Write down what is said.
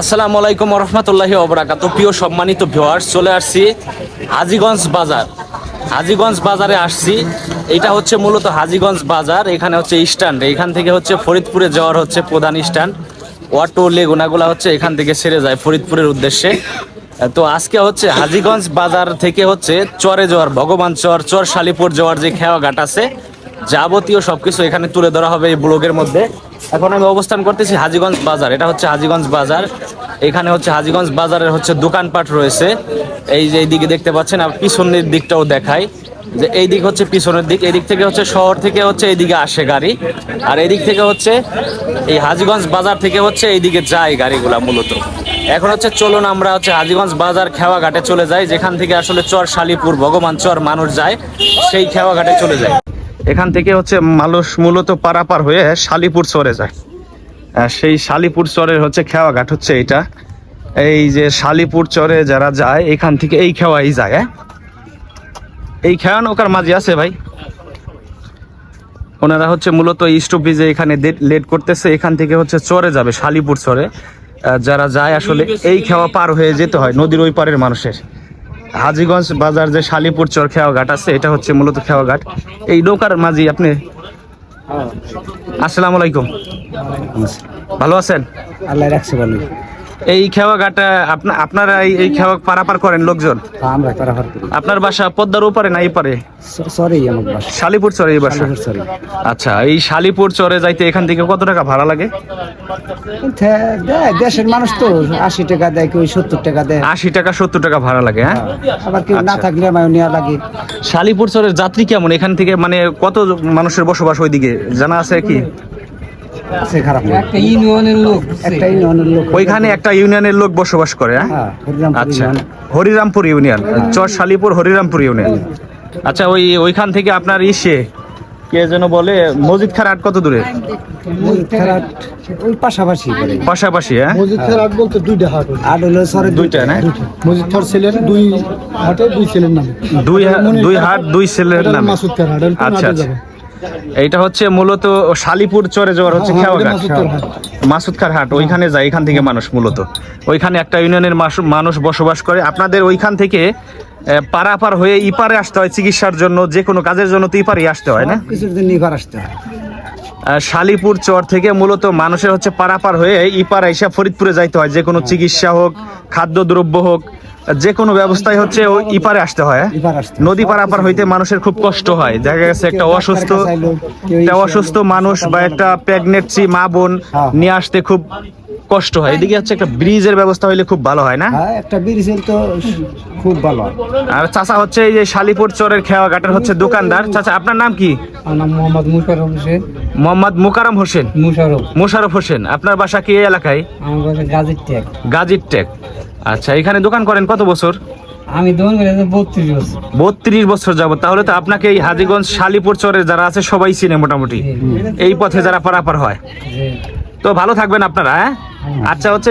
আসসালামু আলাইকুম রহমতুল্লাহি ওবরাকাত প্রিয় সম্মানিত ভিউয়ার্স, চলে আসছি হাজিগঞ্জ বাজার। হাজিগঞ্জ বাজারে আসছি। এটা হচ্ছে মূলত হাজিগঞ্জ বাজার, এখানে হচ্ছে স্ট্যান্ড। এখান থেকে হচ্ছে ফরিদপুরে যাওয়ার হচ্ছে প্রধান স্ট্যান্ড। অটো লেগুনাগুলা হচ্ছে এখান থেকে সেরে যায় ফরিদপুরের উদ্দেশ্যে। তো আজকে হচ্ছে হাজিগঞ্জ বাজার থেকে হচ্ছে চরে যাওয়ার, ভগবান চর চর শালিপুর যাওয়ার যে খেয়াঘাট আছে যাবতীয় সবকিছু এখানে তুলে ধরা হবে এই ব্লগের মধ্যে। এখন আমি অবস্থান করতেছি হাজিগঞ্জ বাজার। এটা হচ্ছে হাজিগঞ্জ বাজার। এখানে হচ্ছে হাজিগঞ্জ বাজারের হচ্ছে দোকানপাট রয়েছে। এই যে এইদিকে দেখতে পাচ্ছেন, আর পিছনের দিকটাও দেখায় যে এই দিক হচ্ছে পিছনের দিক, এই দিক থেকে হচ্ছে শহর থেকে হচ্ছে এইদিকে আসে গাড়ি। আর এদিক থেকে হচ্ছে এই হাজিগঞ্জ বাজার থেকে হচ্ছে এইদিকে যায় গাড়িগুলা মূলত। এখন হচ্ছে চলুন আমরা হচ্ছে হাজিগঞ্জ বাজার খেওয়া ঘাটে চলে যাই, যেখান থেকে আসলে চর শালিপুর ভগবান চর মানুষ যায়, সেই খেওয়া ঘাটে চলে যায় এখান থেকে হচ্ছে মানুষ মূলত পারাপার হয়ে শালিপুর চরে যায়। সেই শালিপুর চরের হচ্ছে খেওয়া ঘাট হচ্ছে এটা এই যে শালিপুর চরে যারা যায়, এখান থেকে এই খেওয়াই যায় হ্যাঁ? এই খেওয়া নৌকার মাঝে আছে ভাই। ওনারা হচ্ছে মূলত স্টপিজে এখানে লেট করতেছে, এখান থেকে হচ্ছে চরে যাবে শালিপুর চরে। যারা যায় আসলে এই খেওয়া পার হয়ে যেতে হয়, নদীর ওই পারের মানুষের। হাজিগঞ্জ বাজার যে শালিপুর চর খেয়াঘাট আছে এটা হচ্ছে মূলত খেয়াঘাট এই নৌকার মাঝি আপনি? আসসালামু আলাইকুম। ভালো আছেন? আল্লাহ রাখছে ভালো এই খেওয়া ঘাটে আপনা- আপনারা এই- খেওয়া পারাপার করেন লোকজন? আমরা পারাপার করি। আপনার বাসা পদ্মার ওপারে না এই পারে? সরি আমার বাসা। শালিপুর চরে এই বাসা? সরি আচ্ছা এই শালিপুর চরে যাইতে এখান থেকে কত টাকা ভাড়া লাগে? দেশের মানুষ তো আশি টাকা দেয় কেউ সত্তর টাকা দেয়। আশি টাকা সত্তর টাকা ভাড়া লাগে হ্যাঁ? আবার কেউ না আচ্ছা। থাকলে আমার নেওয়া লাগে। শালিপুর চরের যাত্রী কেমন? এখান থেকে মানে কত মানুষের বসবাস ওইদিকে? জানা আছে কি? আছে খারাপ না। একটা ইউনিয়নের লোক একটা ইউনিয়নের লোক। ওইখানে একটা ইউনিয়নের লোক বসবাস করে হ্যাঁ? হ্যাঁ আচ্ছা। হরিরামপুর ইউনিয়ন। চর শালিপুর হরিরামপুর ইউনিয়ন। আচ্ছা ওই ওইখান থেকে আপনার ইসে কে যেন বলে মসজিদ খারাট কত দূরে? ওই পাশাপাশি পাশাপাশি হ্যাঁ? মসজিদ হাট বলতে দুইটা হাট হলো। হলো সরে দুইটা না? মসজিদ খার ছেলের দুই হাটে দুই ছেলের নাম। দুই দুই হাট দুই ছেলের নামে। মাসুদ খার হাট আচ্ছা আচ্ছা। এইটা হচ্ছে মূলত শালিপুর চরে যাওয়ার হচ্ছে হ্যাঁ, খেওয়া এটা ঘাট। মাসুদ খার হাট। ওইখানে যায় এখান থেকে মানুষ মূলত। ওইখানে একটা ইউনিয়নের মানুষ বসবাস করে। আপনাদের ওইখান থেকে পারাপার হয়ে ইপারে আসতে হয় চিকিৎসার জন্য যে কোনো কাজের জন্য তো ইপারে আসতে হয় না? আসতে হয়। শালিপুর চর থেকে মূলত মানুষের হচ্ছে পারাপার হয়ে ইপার এসে ফরিদপুরে যাইতে হয়। যে কোনো চিকিৎসা হোক খাদ্যদ্রব্য হোক যে কোনো ব্যবস্থায় হচ্ছে ওই ইপারে আসতে হয় হ্যাঁ? নদী পারাপার হইতে মানুষের খুব কষ্ট হয়। দেখা গেছে একটা অসুস্থ একটা অসুস্থ মানুষ বা একটা প্রেগনেন্সি মা বোন হ্যাঁ। নিয়ে আসতে খুব কষ্ট হয়। এদিকে হচ্ছে একটা ব্রিজের ব্যবস্থা হইলে খুব ভালো হয় না? হ্যাঁ একটা ব্রিজের তো খুব ভালো হয়। আর চাচা হচ্ছে এই যে শালিপুর চরের খেওয়া ঘাটের হচ্ছে দোকানদার। চাচা আপনার নাম কি? নাম মোহাম্মদ মুশারফ হোসেন। মোহাম্মদ মুকারম হোসেন? মুশারফ। মোশারফ হোসেন। আপনার বাসা কি এই এলাকায়? আমার গাজীর ট্যাগ গাজীর টেক। আচ্ছা এখানে দোকান করেন কত বছর? আমি দোকান করে বত্রিশ বছর। বত্রিশ বছর যাবত। তাহলে তো আপনাকে এই হাজিগঞ্জ শালিপুর চরের যারা আছে সবাই চিনে মোটামুটি। এই পথে যারা পারাপার হয়। তো ভালো থাকবেন আপনারা হ্যাঁ। আচ্ছা হচ্ছে